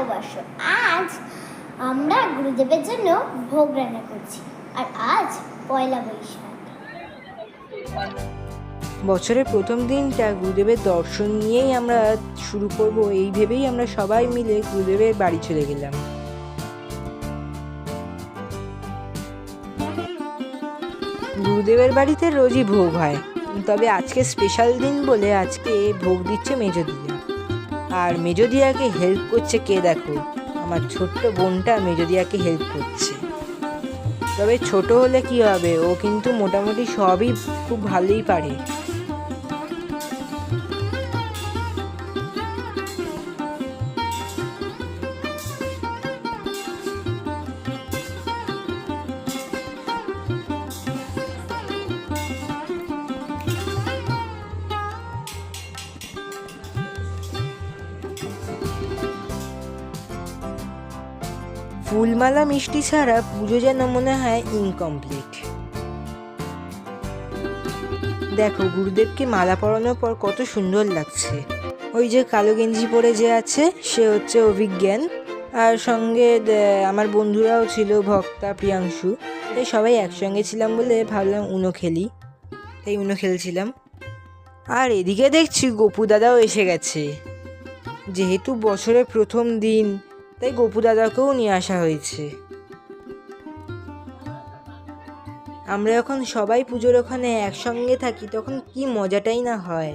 নববর্ষ আজ আমরা গুরুদেবের জন্য ভোগ রান্না করছি। আর আজ পয়লা বৈশাখ। বছরের প্রথম দিনটা গুরুদেবের দর্শন নিয়েই আমরা শুরু করব। এই ভেবেই আমরা সবাই মিলে গুরুদেবের বাড়ি চলে গেলাম। গুরুদেবের বাড়িতে রোজই ভোগ হয়। তবে আজকে স্পেশাল দিন বলে আজকে ভোগ দিচ্ছে মেজদিয়া আর মেজদিয়াকে হেল্প করছে কে দেখো? আমার ছোট্ট বোনটা মেজদিয়াকে হেল্প করছে। তবে ছোট হলে কি হবে? ও কিন্তু মোটামুটি সবই খুব ভালোই পারে। ফুলমালা মিষ্টি ছাড়া পুজো যেন মনে হয় ইনকমপ্লিট দেখো, গুরুদেবকে মালা পরানোর পর কত সুন্দর লাগছে। ওই যে কালো গেঞ্জি পরে যে আছে, সে হচ্ছে অভিজ্ঞান। আর সঙ্গে আমার বন্ধুরাও ছিল, ভক্তা, প্রিয়াংশু। তাই সবাই একসঙ্গে ছিলাম বলে ভাবলাম উনো খেলি। তাই উনো খেলছিলাম। আর এদিকে দেখছি গপু দাদাও এসে গেছে। যেহেতু বছরের প্রথম দিন তাই গপু দাদাকেও নিয়ে আসা হয়েছে আমরা যখন সবাই পুজোর ওখানে একসঙ্গে থাকি তখন কি মজাটাই না হয়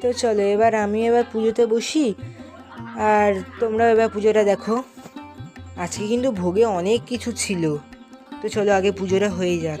তো চলো এবার আমি এবার পুজোতে বসি আর তোমরা এবার পুজোটা দেখো আজকে কিন্তু ভোগে অনেক কিছু ছিল তো চলো আগে পুজোটা হয়ে যাক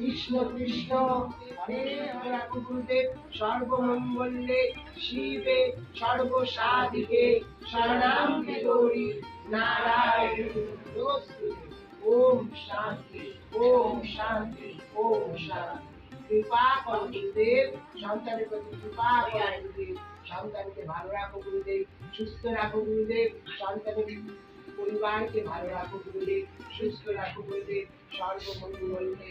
কৃষ্ণ কৃষ্ণ, হরে গুরুদেব সর্বমঙ্গলে, শিবে, সর্বসাধিকে শরণাম গৌরী নারায়ণ। ওম শান্তি ওম শান্তি ওম শান্তি। কৃপা করো গুরুদেব, সন্তানের প্রতি কৃপা করো গুরুদেব। সন্তানকে ভালো রাখো গুরুদেব, সুস্থ রাখো গুরুদেব। সন্তানের পরিবারকে ভালো রাখো গুরুদেব, সুস্থ রাখো গুরুদেব। সর্বমঙ্গলে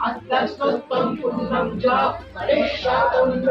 আত্মস্তত্তম পুণ্যম চ পরেশ্বতন্ত্র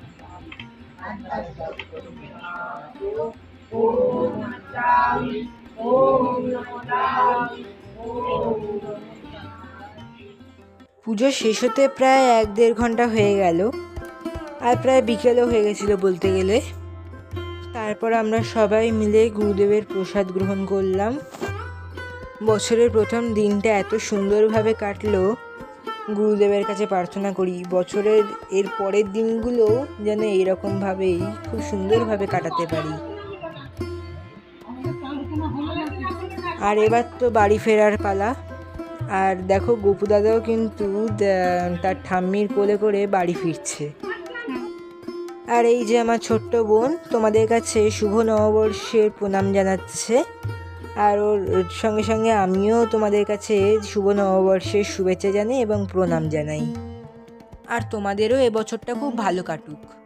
পুজো শেষ হতে প্রায় এক দেড় ঘণ্টা হয়ে গেল, আর প্রায় বিকেলও হয়ে গেছিল বলতে গেলে। তারপর আমরা সবাই মিলে গুরুদেবের প্রসাদ গ্রহণ করলাম। বছরের প্রথম দিনটা এত সুন্দরভাবে কাটলো গুরুদেবের কাছে প্রার্থনা করি, বছরের এর পরের দিনগুলো যেন এরকমভাবেই খুব সুন্দরভাবে কাটাতে পারি। আর এবার তো বাড়ি ফেরার পালা। আর দেখো গোপু দাদাও কিন্তু তার ঠাম্মির কোলে করে বাড়ি ফিরছে। আর এই যে আমার ছোট্ট বোন, তোমাদের কাছে শুভ নববর্ষের প্রণাম জানাচ্ছে। আর ওর সঙ্গে সঙ্গে আমিও তোমাদের কাছে শুভ নববর্ষের শুভেচ্ছা জানাই এবং প্রণাম জানাই। আর তোমাদেরও এবছরটা খুব ভালো কাটুক।